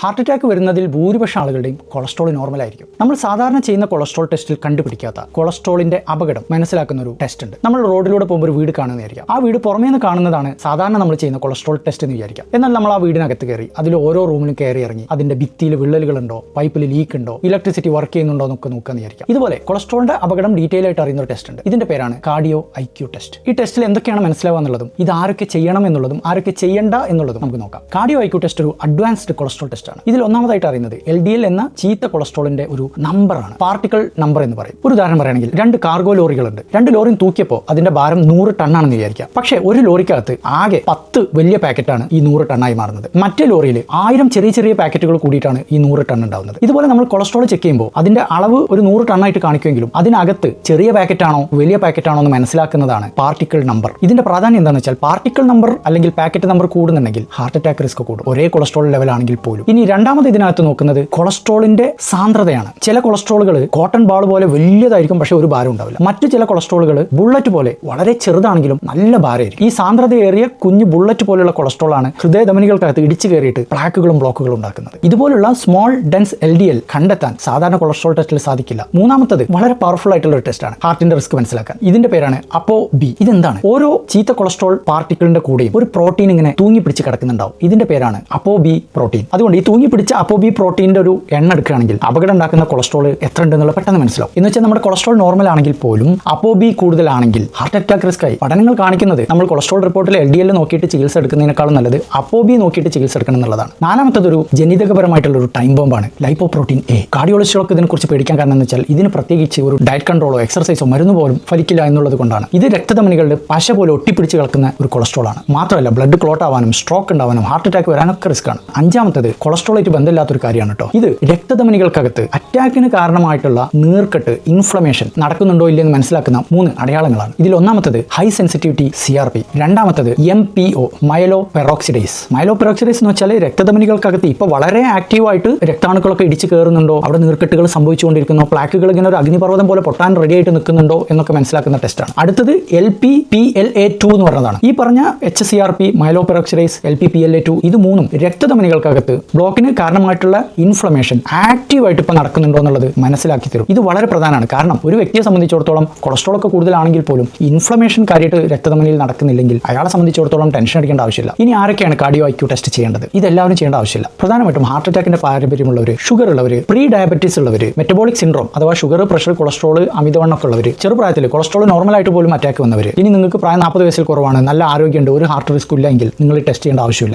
Heart attack വരുന്നതിൽ ഭൂരിപക്ഷം ആളുകളുടെയും കൊളസ്ട്രോൾ നോർമൽ ആയിരിക്കും. നമ്മൾ സാധാരണ ചെയ്യുന്ന കൊളസ്ട്രോൾ ടെസ്റ്റിൽ കണ്ടുപിടിക്കാത്ത കൊളസ്ട്രോളിന്റെ അപകടം മനസ്സിലാക്കുന്ന ഒരു ടെസ്റ്റ് ഉണ്ട്. നമ്മൾ റോഡിലൂടെ പോകുമ്പോൾ ഒരു വീട് കാണുന്നതായിരിക്കാം ആ വീട് പുറമേ നിന്ന് കാണുന്നതാണ് സാധാരണ നമ്മൾ ചെയ്യുന്ന കൊളസ്ട്രോൾ ടെസ്റ്റ് എന്ന് വിചാരിക്കാം. എന്നാൽ നമ്മൾ ആ വീടിനകത്ത് കയറി അതിൽ ഓരോ റൂമിലും കയറി ഇറങ്ങി അതിന്റെ ഭിത്തിയിൽ വിള്ളലുകളുണ്ടോ പൈപ്പിൽ ലീക്ക് ഉണ്ടോ ഇലക്ട്രിസിറ്റി വർക്ക് ചെയ്യുന്നുണ്ടോ എന്നൊക്കെ നോക്കാന്ന് വിചാരിക്കാം. ഇതുപോലെ കൊളസ്ട്രോളിന്റെ അപകടം ഡീറ്റെയിൽ ആയിട്ട് അറിയുന്ന ഒരു ടെസ്റ്റ് ഉണ്ട്. ഇതിന്റെ പേരാണ് കാർഡിയോ ഐ ക്യൂ ടെസ്റ്റ് ഈ ടെസ്റ്റിൽ എന്തൊക്കെയാണ് മനസ്സിലാവുക എന്നുള്ളതും ഇത് ആരൊക്കെ ചെയ്യണം എന്നുള്ളതും ആരൊക്കെ ചെയ്യണ്ട എന്നുള്ളതും നമുക്ക് നോക്കാം. കാർഡിയോ ഐ ക്യൂ ടെസ്റ്റ് ഒരു അഡ്വാൻസ്ഡ് കൊളസ്ട്രോൾ ടെസ്റ്റ് ആണ് ഇതിൽ ഒന്നാമതായിട്ട് അറിയുന്നത് എൽ ഡി എൽ എന്ന ചീത്ത കൊളസ്ട്രോളിന്റെ ഒരു നമ്പറാണ്. പാർട്ടിക്കൽ നമ്പർ എന്ന് പറയും. ഒരു ഉദാഹരണം പറയുകയാണെങ്കിൽ രണ്ട് കാർഗോ ലോറികളുണ്ട്. രണ്ട് ലോറിയും തൂക്കിയപ്പോൾ അതിന്റെ ഭാരം നൂറ് ആണെന്ന് വിചാരിക്കാം. പക്ഷേ ഒരു ലോറിക്കകത്ത് ആകെ പത്ത് വലിയ പാക്കറ്റാണ് ഈ നൂറ് ടണ്ണായി മാറുന്നത്. മറ്റേ ലോറിയിൽ ആയിരം ചെറിയ ചെറിയ പാക്കറ്റുകൾ കൂടിയിട്ടാണ് ഈ നൂറ് ടൺ ഉണ്ടാവുന്നത്. ഇതുപോലെ നമ്മൾ കൊളസ്ട്രോൾ ചെക്ക് ചെയ്യുമ്പോൾ അതിന്റെ അളവ് ഒരു നൂറ് ടണ്ണായിട്ട് കാണിക്കുമെങ്കിലും അതിനകത്ത് ചെറിയ പാക്കറ്റാണോ വലിയ പാക്കറ്റാണോ എന്ന് മനസ്സിലാക്കുന്നതാണ് പാർട്ടിക്കിൾ നമ്പർ. ഇതിന്റെ പ്രാധാന്യം എന്താണെന്ന് വെച്ചാൽ പാർട്ടിക്കിൾ നമ്പർ അല്ലെങ്കിൽ പാക്കറ്റ് നമ്പർ കൂടുന്നുണ്ടെങ്കിൽ ഹാർട്ട് അറ്റാക്ക് റിസ്ക് കൂടും. ഒരേ കൊളസ്ട്രോൾ ലെവൽ ആണെങ്കിൽ പോലും. ഇനി രണ്ടാമത് ഇതിനകത്ത് നോക്കുന്നത് കൊളസ്ട്രോളിന്റെ സാന്ദ്രതയാണ്. ചില കൊളസ്ട്രോളുകൾ കോട്ടൺ ബാൾ പോലെ വലിയതായിരിക്കും പക്ഷേ ഒരു ഭാരം ഉണ്ടാവില്ല. മറ്റു ചില കൊളസ്ട്രോളുകൾ ബുള്ളറ്റ് പോലെ വളരെ ചെറുതാണെങ്കിലും നല്ല ഭാരമായിരിക്കും. ഈ സാന്ദ്രതയേറിയ കുഞ്ഞ് ബുള്ളറ്റ് പോലെയുള്ള കൊളസ്ട്രോൾ ആണ് ഹൃദയധമനികൾക്കകത്ത് ഇടിച്ചു കയറിയിട്ട് പ്ലാക്കുകളും ബ്ലോക്കുകളും ഉണ്ടാക്കുന്നത്. ഇതുപോലുള്ള small dense L D L കണ്ടെത്താൻ സാധാരണ കൊളസ്ട്രോൾ ടെസ്റ്റിൽ സാധിക്കില്ല. മൂന്നാമത്തത് വളരെ പവർഫുൾ ആയിട്ടുള്ള ഒരു ടെസ്റ്റാണ് ഹാർട്ടിന്റെ റിസ്ക് മനസ്സിലാക്കാൻ. ഇതിന്റെ പേരാണ് അപ്പോ ബി ഇതെന്താണ്? ഓരോ ചീത്ത കൊളസ്ട്രോൾ പാർട്ടിക്കിളിന്റെ കൂടെയും ഒരു പ്രോട്ടീൻ ഇങ്ങനെ തൂങ്ങി പിടിച്ച് കിടക്കുന്നുണ്ടാവും. ഇതിന്റെ പേരാണ് അപ്പോ ബി പ്രോട്ടീൻ. അതുകൊണ്ട് ഈ തൂങ്ങി പിടിച്ച അപ്പോ ബി പ്രോട്ടീന്റെ ഒരു എണ്ണ എടുക്കുകയാണെങ്കിൽ അപകടം ഉണ്ടാക്കുന്ന കൊളസ്ട്രോൾ എത്ര ഉണ്ടെന്നുള്ള പെട്ടെന്ന് മനസ്സിലാവും. എന്ന് വെച്ചാൽ നമ്മുടെ കൊളസ്ട്രോൾ നോർമൽ ആണെങ്കിൽ പോലും അപ്പോ ബി കൂടുതലാണെങ്കിൽ ഹാർട്ട് അറ്റാക്ക് റിസ്ക് ആയി. പഠനങ്ങൾ കാണിക്കുന്നത് നമ്മൾ കൊളസ്ട്രോൾ റിപ്പോർട്ടിൽ എൽ ഡി എൽ നോക്കിയിട്ട് ചികിത്സ എടുക്കുന്നതിനേക്കാളും നല്ലത് അപ്പോ ബി നോക്കിയിട്ട് ചികിത്സ എടുക്കണം എന്നുള്ളതാണ്. നാലാമത്തത് ഒരു ജനിതകപരമായിട്ടുള്ള ഒരു ടൈം ബോംബാണ് ലൈപ്പോ പ്രോട്ടീൻ എ കാർഡിയോളജികൾക്ക് ഇതിനെക്കുറിച്ച് പേടിക്കാൻ കാരണം എന്ന് വെച്ചാൽ ഇതിന് പ്രത്യേകിച്ച് ഒരു ഡയറ്റ് കൺട്രോളോ എക്സർസൈസോ മരുന്ന് പോലും ഫലിക്കില്ല എന്നുള്ളത് കൊണ്ടാണ്. ഇത് രക്തധമനികളുടെ പശ പോലെ ഒട്ടിപ്പിടിച്ച് കിടക്കുന്ന ഒരു കൊളസ്ട്രോൾ ആണ്. മാത്രമല്ല ബ്ലഡ് ക്ലോട്ട് ആവാനും സ്ട്രോക്ക് ഉണ്ടാവാനും ഹാർട്ട് അറ്റാക്ക് വരാനൊക്കെ റിസ്ക് ആണ്. അഞ്ചാമത്തത് കൊളസ്ട്രോളായിട്ട് ബന്ധമില്ലാത്തൊരു കാര്യമാണ് കേട്ടോ ഇത് രക്തധമനികൾക്കകത്ത് അറ്റാക്കിന് കാരണമായിട്ടുള്ള നീർക്കെട്ട് ഇൻഫ്ലമേഷൻ നടക്കുന്നുണ്ടോ ഇല്ലെന്ന് മനസ്സിലാക്കുന്ന മൂന്ന് അടയാളങ്ങളാണ്. ഇതിൽ ഒന്നാമത്തത് high sensitivity C R P രണ്ടാമത്തത് M P O myeloperoxidase myeloperoxidase എന്ന് വെച്ചാൽ രക്തധമനികൾക്കകത്ത് ഇപ്പോൾ വളരെ ആക്റ്റീവായിട്ട് രക്താണുക്കളൊക്കെ ഇടിച്ചു കയറുന്നുണ്ടോ അവിടെ നീർക്കെട്ടുകൾ സംഭവിച്ചുകൊണ്ടിരിക്കുന്നു. പ്ലാക്കുകൾ ഇങ്ങനെ ഒരു അഗ്നിപർവതം പോലെ പൊട്ടാൻ റെഡി ആയിട്ട് നിൽക്കുന്നുണ്ടോ എന്നൊക്കെ മനസ്സിലാക്കുന്ന ടെസ്റ്റാണ് അടുത്തത് L P P L A two എന്ന് പറഞ്ഞതാണ്. ഈ പറഞ്ഞ H C R P myeloperoxidase L P P L A two ഇത് മൂന്നും രക്തധമനികൾക്കകത്ത് ബ്ലോക്കിന് കാരണമായിട്ടുള്ള ഇൻഫ്ലമേഷൻ ആക്റ്റീവായിട്ട് ഇപ്പോൾ നടക്കുന്നുണ്ടോ എന്നുള്ളത് മനസ്സിലാക്കി തരും. ഇത് വളരെ പ്രധാനമാണ്. കാരണം ഒരു വ്യക്തിയെ സംബന്ധിച്ചിടത്തോളം കൊളസ്ട്രോൾ ഒക്കെ കൂടുതലാണെങ്കിൽ പോലും ഇൻഫ്ലമേഷൻ കാര്യമായിട്ട് രക്തധമനിയിൽ നടക്കുന്നില്ലെങ്കിൽ അയാളെ സംബന്ധിച്ചിടത്തോളം ടെൻഷൻ അടിക്കേണ്ട ആവശ്യമില്ല. ഇനി ആരൊക്കെയാണ് കാർഡിയോ ഐക്യൂ ടെസ്റ്റ് ചെയ്യേണ്ടത്? ഇതെല്ലാവരും ചെയ്യേണ്ട ആവശ്യമില്ല. പ്രധാനമായിട്ടും ഹാർട്ട് അറ്റാക്കിന്റെ പാരമ്പര്യമുള്ളവർ ഷുഗർ ഉള്ളവർ പ്രീ ഡയബറ്റീസ് ഉള്ളവർ മെറ്റബോളിക് സിൻഡ്രോം അഥവാ ഷുഗർ പ്രഷർ കൊളസ്ട്രോൾ അമിതവണ്ണമൊക്കെ ഉള്ളവർ ചെറുപ്രായത്തിൽ കൊളസ്ട്രോൾ നോർമലായിട്ട് പോലും അറ്റാക്ക് വന്നവർ ഇനി നിങ്ങൾക്ക് പ്രായം നാൽപ്പത് വയസ്സിൽ കുറവാണ് നല്ല ആരോഗ്യമുണ്ട് ഒരു ഹാർട്ട് റിസ്ക് ഇല്ലെങ്കിൽ നിങ്ങൾ ടെസ്റ്റ് ചെയ്യേണ്ട ആവശ്യമില്ല.